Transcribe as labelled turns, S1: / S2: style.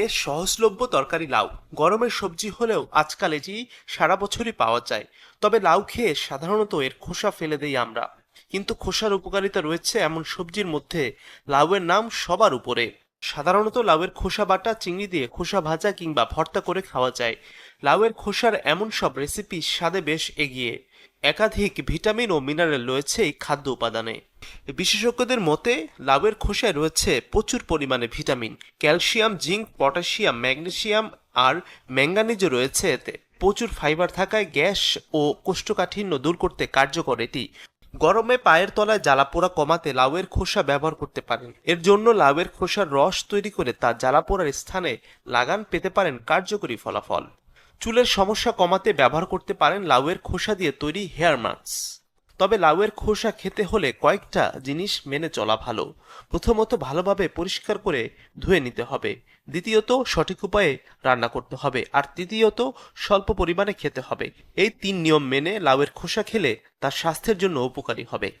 S1: বেশ সহজলভ্য তরকারি লাউ। গরমের সবজি হলেও আজকাল এটি সারা বছরই পাওয়া যায়। তবে লাউ খেয়ে সাধারণত এর খোসা ফেলে দেই আমরা। কিন্তু খোসার উপকারিতা রয়েছে এমন সবজির মধ্যে লাউয়ের নাম সবার উপরে। সাধারণত লাউয়ের খোসা বাটা, চিংড়ি দিয়ে খোসা ভাজা কিংবা ভর্তা করে খাওয়া যায়। লাউয়ের খোসার এমন সব রেসিপি স্বাদে বেশ এগিয়ে। একাধিক ভিটামিন ও মিনারেল রয়েছে এই খাদ্য উপাদানে। বিশেষজ্ঞদের মতে, লাউয়ের খোসায় রয়েছে প্রচুর পরিমাণে vitamin, calcium, zinc, potassium, magnesium আর ম্যাঙ্গানিজও রয়েছে এতে। প্রচুর ফাইবার থাকায় গ্যাস ও কোষ্ঠকাঠিন্য দূর করতে কার্যকর এটি। গরমে পায়ের তলায় জ্বালাপোড়া কমাতে লাউয়ের খোসা ব্যবহার করতে পারেন। এর জন্য লাউয়ের খোসার রস তৈরি করে তা জ্বালাপোড়ার স্থানে লাগান পেতে পারেন কার্যকরী ফলাফল। চুলের সমস্যা কমাতে ব্যবহার করতে পারেন লাউয়ের খোসা দিয়ে তৈরি হেয়ার মাস্ক। তবে লাউয়ের খোসা খেতে হলে কয়েকটা জিনিস মেনে চলা ভালো। প্রথমত ভালোভাবে পরিষ্কার করে ধুয়ে নিতে হবে। দ্বিতীয়ত সঠিক উপায়ে রান্না করতে হবে। আর তৃতীয়ত স্বল্প পরিমাণে খেতে হবে। এই তিন নিয়ম মেনে লাউয়ের খোসা খেলে তার স্বাস্থ্যের জন্য উপকারী হবে।